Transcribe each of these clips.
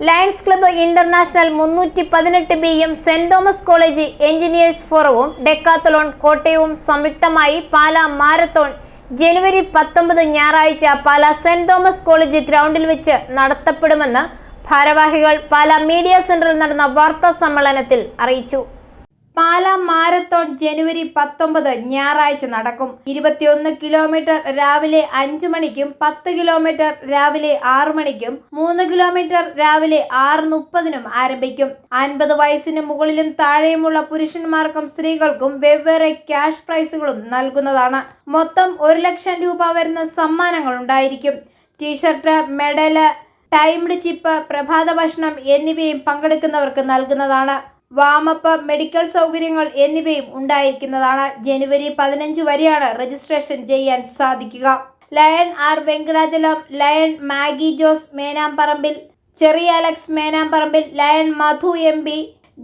Lions club international മുന്നൂറ്റി പതിനെട്ട് ബിയും സെന്റ് തോമസ് കോളേജ് എഞ്ചിനീയേഴ്സ് ഫോറവും ഡെക്കാത്തലോൺ കോട്ടയവും സംയുക്തമായി പാലാ മാരത്തോൺ ജനുവരി പത്തൊമ്പത് ഞായറാഴ്ച പാലാ സെന്റ് തോമസ് കോളേജ് ഗ്രൗണ്ടിൽ വെച്ച് നടത്തപ്പെടുമെന്ന് ഭാരവാഹികൾ പാലാ മീഡിയ സെന്ററിൽ നടന്ന വാർത്താ സമ്മേളനത്തിൽ അറിയിച്ചു. പാലാ മാരത്തോൺ ജനുവരി പത്തൊമ്പത് ഞായറാഴ്ച നടക്കും. ഇരുപത്തിയൊന്ന് കിലോമീറ്റർ രാവിലെ അഞ്ചു മണിക്കും പത്ത് കിലോമീറ്റർ രാവിലെ ആറു മണിക്കും മൂന്ന് കിലോമീറ്റർ രാവിലെ ആറ് മുപ്പതിനും ആരംഭിക്കും. അൻപത് വയസ്സിന് മുകളിലും താഴെയുമുള്ള പുരുഷന്മാർക്കും സ്ത്രീകൾക്കും വെവ്വേറെ ക്യാഷ് പ്രൈസുകളും നൽകുന്നതാണ്. മൊത്തം ഒരു ലക്ഷം രൂപ വരുന്ന സമ്മാനങ്ങൾ ഉണ്ടായിരിക്കും. ടീഷർട്ട് മെഡൽ ടൈംഡ് ചിപ്പ് പ്രഭാത ഭക്ഷണം എന്നിവയും പങ്കെടുക്കുന്നവർക്ക് നൽകുന്നതാണ്. വാമപ്പ് മെഡിക്കൽ സൗകര്യങ്ങൾ എന്നിവയും ഉണ്ടായിരിക്കുന്നതാണ് ജനുവരി പതിനഞ്ച് വരെയാണ് രജിസ്ട്രേഷൻ ചെയ്യാൻ സാധിക്കുക. Lion R Venkatachalam lion Maggie Jose Menamparambil Cheriya Alex Menamparambil lion Madhu M P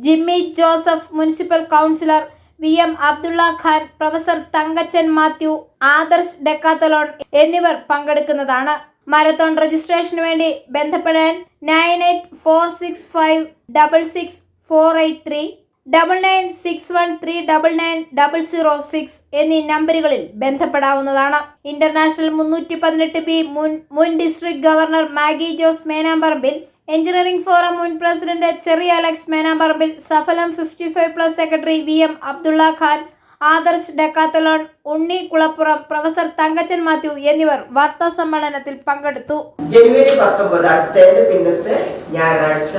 Jimmy Joseph municipal councillor V M Abdulla Khan professor Thankachan Mathew Adarsh Decathlon എന്നിവർ പങ്കെടുക്കുന്നതാണ്. മാരത്തോൺ രജിസ്ട്രേഷന് വേണ്ടി ബന്ധപ്പെടാൻ nine eight four six five double six four eight three double nine six one three double nine double zero six എന്നീ നമ്പറുകളിൽ ബന്ധപ്പെടാവുന്നതാണ്. International മുന്നൂറ്റി പതിനെട്ട് ബി മുൻ മുൻ district governor Maggie Jose Menamparambil engineering forum മുൻ president Cheriya Alex Menamparambil Saphalam fifty five plus secretary V M Abdulla Khan Adarsh Decathlon Unni Kulappuram professor Thankachan Mathew എന്നിവർ വാർത്താ സമ്മേളനത്തിൽ പങ്കെടുത്തു. ജനുവരി പത്തൊമ്പത് അടുത്തതിന് പിന്നത്തെ ഞായറാഴ്ച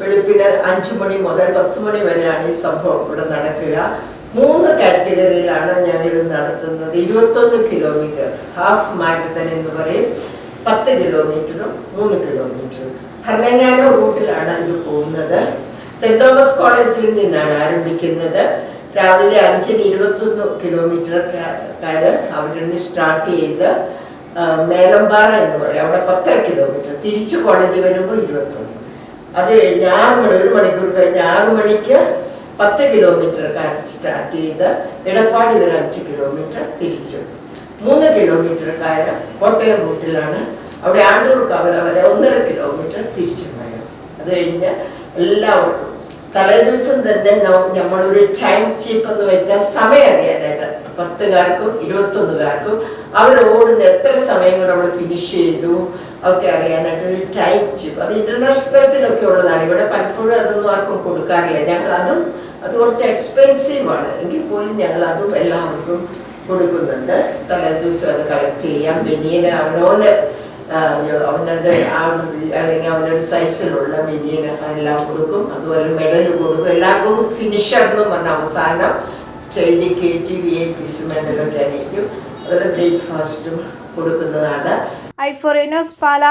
വെളുപ്പിന് അഞ്ചു മണി മുതൽ പത്ത് മണി വരെയാണ് ഈ സംഭവം ഇവിടെ നടക്കുക. മൂന്ന് കാറ്റഗറിയിലാണ് ഞങ്ങൾ നടത്തുന്നത്. ഇരുപത്തൊന്ന് കിലോമീറ്റർ ഹാഫ് മാരത്തൺ എന്ന് പറയും. പത്ത് കിലോമീറ്ററും മൂന്ന് കിലോമീറ്ററും ഭരണങ്ങാനോ റൂട്ടിലാണ് ഇത് പോകുന്നത്. സെന്റ് തോമസ് കോളേജിൽ നിന്നാണ് ആരംഭിക്കുന്നത്. രാവിലെ അഞ്ചിന് ഇരുപത്തൊന്ന് കിലോമീറ്റർക്കാര് അവിടെ നിന്ന് സ്റ്റാർട്ട് ചെയ്ത് മേലമ്പാറ എന്ന് പറയും. അവിടെ പത്ത് കിലോമീറ്റർ തിരിച്ചു കോളേജ് വരുമ്പോൾ ഇരുപത്തൊന്ന്. അത് കഴിഞ്ഞ് ആറ് മണി ഒരു മണിക്കൂർ കഴിഞ്ഞ് ആറ് മണിക്ക് പത്ത് കിലോമീറ്റർ കാര്യം സ്റ്റാർട്ട് ചെയ്ത് എടപ്പാടി വരെ അഞ്ച് കിലോമീറ്റർ തിരിച്ചു. മൂന്ന് കിലോമീറ്റർ കാരം കോട്ടയം റൂട്ടിലാണ്. അവിടെ ആണ്ടൂർ കവല വരെ ഒന്നര കിലോമീറ്റർ തിരിച്ചു പോയത്. അത് കഴിഞ്ഞ് എല്ലാവർക്കും തലേദിവസം തന്നെ നമ്മളൊരു ടൈം ചീപ്പ് എന്ന് വെച്ചാൽ സമയം അറിയാനായിട്ട്. പത്തുകാർക്കും ഇരുപത്തൊന്നുകാർക്കും അവർ ഓടുന്ന എത്ര സമയം കൊണ്ട് നമ്മൾ ഫിനിഷ് ചെയ്തു ഒക്കെ അറിയാനായിട്ട് ഒരു ടൈം ചീപ്പ് അത് ഇന്റർനാഷണൽ തലത്തിലൊക്കെ ഉള്ളതാണ്. ഇവിടെ പലപ്പോഴും അതൊന്നും ആർക്കും കൊടുക്കാറില്ല. ഞങ്ങൾ അതും അത് കുറച്ച് എക്സ്പെൻസീവ് ആണ്. എങ്കിൽ പോലും ഞങ്ങൾ അതും എല്ലാവർക്കും കൊടുക്കുന്നുണ്ട്. തലേദിവസം അത് കളക്ട് ചെയ്യാം. ബനിയന് അവനോന് അവനവന്റെ ആ അല്ലെങ്കിൽ അവനൊരു സൈസിലുള്ള ബനിയന് എല്ലാം കൊടുക്കും. അതുപോലെ മെഡൽ കൊടുക്കും. എല്ലാവർക്കും ഫിനിഷർ എന്ന് പറഞ്ഞ അവസാനം സ്റ്റേജിൽ കയറ്റി വി ഐ പിസ് മെഡലൊക്കെ ആയിരിക്കും അതുപോലെ ബ്രേക്ക്ഫാസ്റ്റും കൊടുക്കുന്നതാണ് ഐ ഫോർ ന്യൂസ് പാല.